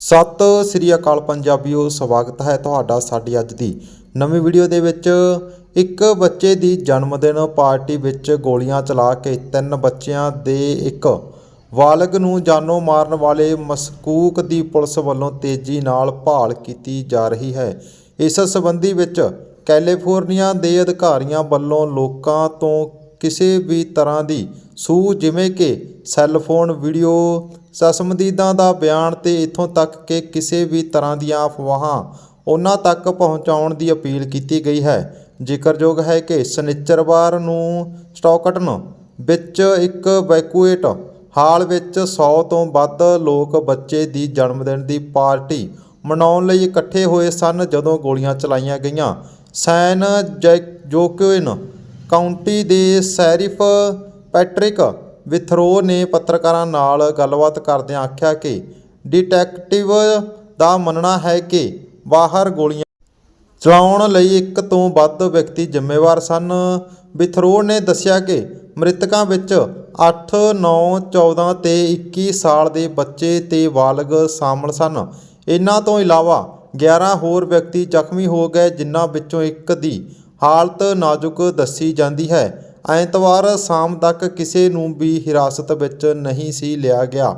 ਸਤਿ ਸ੍ਰੀ ਅਕਾਲ ਪੰਜਾਬੀਓ, ਸਵਾਗਤ ਹੈ ਤੁਹਾਡਾ ਸਾਡੀ ਅੱਜ ਦੀ ਨਵੀਂ ਵੀਡੀਓ ਦੇ ਵਿੱਚ। ਇੱਕ ਬੱਚੇ ਦੀ ਜਨਮ ਦਿਨ ਪਾਰਟੀ ਵਿੱਚ ਗੋਲੀਆਂ ਚਲਾ ਕੇ ਤਿੰਨ ਬੱਚਿਆਂ ਦੇ ਇੱਕ ਬਾਲਗ ਨੂੰ ਜਾਨੋਂ ਮਾਰਨ ਵਾਲੇ ਮਸਕੂਕ ਦੀ ਪੁਲਿਸ ਵੱਲੋਂ ਤੇਜ਼ੀ ਨਾਲ ਭਾਲ ਕੀਤੀ ਜਾ ਰਹੀ ਹੈ। ਇਸ ਸੰਬੰਧੀ ਵਿੱਚ ਕੈਲੀਫੋਰਨੀਆ ਦੇ ਅਧਿਕਾਰੀਆਂ ਵੱਲੋਂ ਲੋਕਾਂ ਤੋਂ ਕਿਸੇ ਵੀ ਤਰ੍ਹਾਂ ਦੀ ਸੂ ਜਿਵੇਂ ਕਿ ਸੈੱਲ ਫੋਨ ਵੀਡੀਓ, ਸਸਮਦੀਦਾਂ ਦਾ ਬਿਆਨ ਤੇ ਇਥੋਂ ਤੱਕ ਕਿ ਕਿਸੇ ਵੀ ਤਰ੍ਹਾਂ ਦੀਆਂ ਅਫਵਾਹਾਂ ਉਹਨਾਂ ਤੱਕ ਪਹੁੰਚਾਉਣ ਦੀ ਅਪੀਲ ਕੀਤੀ ਗਈ ਹੈ। ਜ਼ਿਕਰਯੋਗ ਹੈ ਕਿ ਸ਼ਨਿਚਰਵਾਰ ਨੂੰ ਸਟਾਕਟਨ ਵਿੱਚ ਇੱਕ ਵੈਕੂਏਟ ਹਾਲ ਵਿੱਚ 100 ਤੋਂ ਵੱਧ ਲੋਕ ਬੱਚੇ ਦੀ ਜਨਮ ਦਿਨ ਦੀ ਪਾਰਟੀ ਮਨਾਉਣ ਲਈ ਇਕੱਠੇ ਹੋਏ ਸਨ ਜਦੋਂ ਗੋਲੀਆਂ ਚਲਾਈਆਂ ਗਈਆਂ। ਸੈਨ ਜੈ ਜੋਕੁਇਨ ਕਾਉਂਟੀ ਦੇ ਸ਼ੈਰਿਫ ਪੈਟਰਿਕ ਵਿਥਰੋ ਨੇ ਪੱਤਰਕਾਰਾਂ ਨਾਲ ਗੱਲਬਾਤ ਕਰਦਿਆਂ ਆਖਿਆ ਕਿ ਡਿਟੈਕਟਿਵ ਦਾ ਮੰਨਣਾ ਹੈ ਕਿ ਬਾਹਰ ਗੋਲੀਆਂ ਚਲਾਉਣ ਲਈ ਇੱਕ ਤੋਂ ਵੱਧ ਵਿਅਕਤੀ ਜ਼ਿੰਮੇਵਾਰ ਸਨ। ਵਿਥਰੋ ਨੇ ਦੱਸਿਆ ਕਿ ਮ੍ਰਿਤਕਾਂ ਵਿੱਚ 8, 9, 14 ਤੇ 21 ਸਾਲ ਦੇ ਬੱਚੇ ਤੇ ਬਾਲਗ ਸ਼ਾਮਲ ਸਨ। ਇਹਨਾਂ ਤੋਂ ਇਲਾਵਾ 11 ਹੋਰ ਵਿਅਕਤੀ ਜ਼ਖਮੀ ਹੋ ਗਏ ਜਿਨ੍ਹਾਂ ਵਿੱਚੋਂ ਇੱਕ ਦੀ ਹਾਲਤ ਨਾਜ਼ੁਕ ਦੱਸੀ ਜਾਂਦੀ ਹੈ। ਐਤਵਾਰ ਸ਼ਾਮ ਤੱਕ ਕਿਸੇ ਨੂੰ ਵੀ ਹਿਰਾਸਤ ਵਿੱਚ ਨਹੀਂ ਸੀ ਲਿਆ ਗਿਆ।